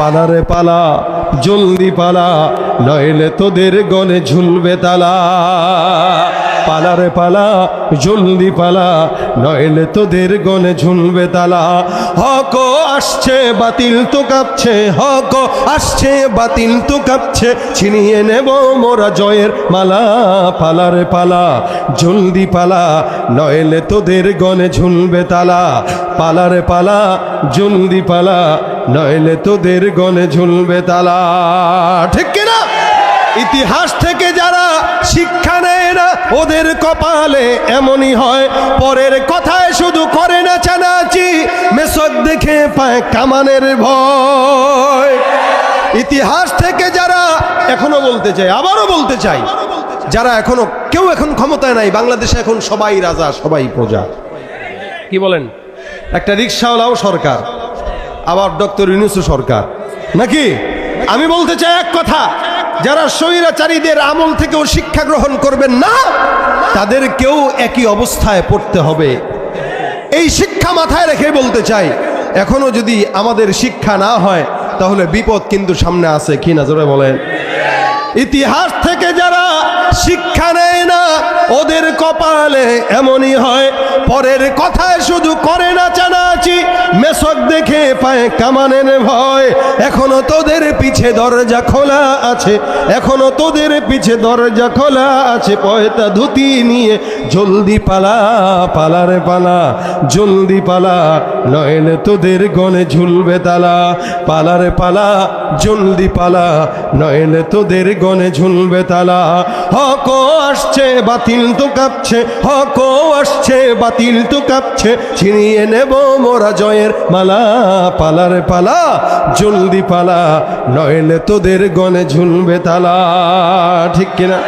পালারে পালা, জলদি পালা, নইলে তোদের গলে ঝুলবে তালা। পালারে পালা, জলদি পালা, নইলে তোদের গলে ঝুলবে তালা। হক আসছে, বাতিল তো কাঁপছে, হক আসছে, বাতিল তো কাঁপছে, ছিনিয়ে নেব মোরা জয়ের মালা। পালারে পালা, জলদি পালা, নইলে তোদের গনে ঝুলবে তালা। পালারে পালা, জলদি পালা নইলে তোদের গনে ঝুলবে তালা। ঠিক কিনা? ইতিহাস থেকে যারা শিক্ষা নেয় না ওদের কপালে এমনই হয়। পরের কথায় শুধু করে না চানাচি মেসক দেখে পায় কামানের ভয়। ইতিহাস থেকে যারা এখনও বলতে চাই আবারও বলতে চাই যারা এখনও কেউ এখন ক্ষমতায় নাই বাংলাদেশে এখন সবাই রাজা সবাই প্রজা। কি বলেন? একটা রিক্সাওয়ালাও সরকার। আবার ডক্টর ইউনুসু সরকার। নাকি? আমি বলতে চাই এক কথা, যারা স্বৈরাচারীদের আমল থেকেও শিক্ষা গ্রহণ করবেন না, তাদের কেউ একই অবস্থায় পড়তে হবে। এই শিক্ষা মাথায় রেখে বলতে চাই, এখনও যদি আমাদের শিক্ষা না হয়, তাহলে বিপদ কিন্তু সামনে আছে, কি না জোরে বলেন? ইতিহাস থেকে যারা শিক্ষা নেয় না, ওদের কপালে এমনই হয়। পরের কথায় শুধু করে না চানাচি, মেসক দেখে পায় কামানের ভয়। এখনও তোদের পিছে দরজা খোলা আছে, এখনও তোদের পিছে দরজা খোলা আছে। পয়তা ধুতি নিয়ে জলদি পালা, পালারে পালা, জলদি পালা নইলে তোদের গনে ঝুলবে তালা। পালারে পালা জলদি পালা নয়নে তোদের গনে ঝুলবে তালা। হক আসছে, বাতিল তো কাঁপছে, হক আসছে, বাতিল তো কাঁপছে। ছিনিয়ে নেব মোরা জয়ের মালা, পালার পালা, জলদি পালা নয়নে তোদের গনে ঝুলবে তালা। ঠিক কিনা?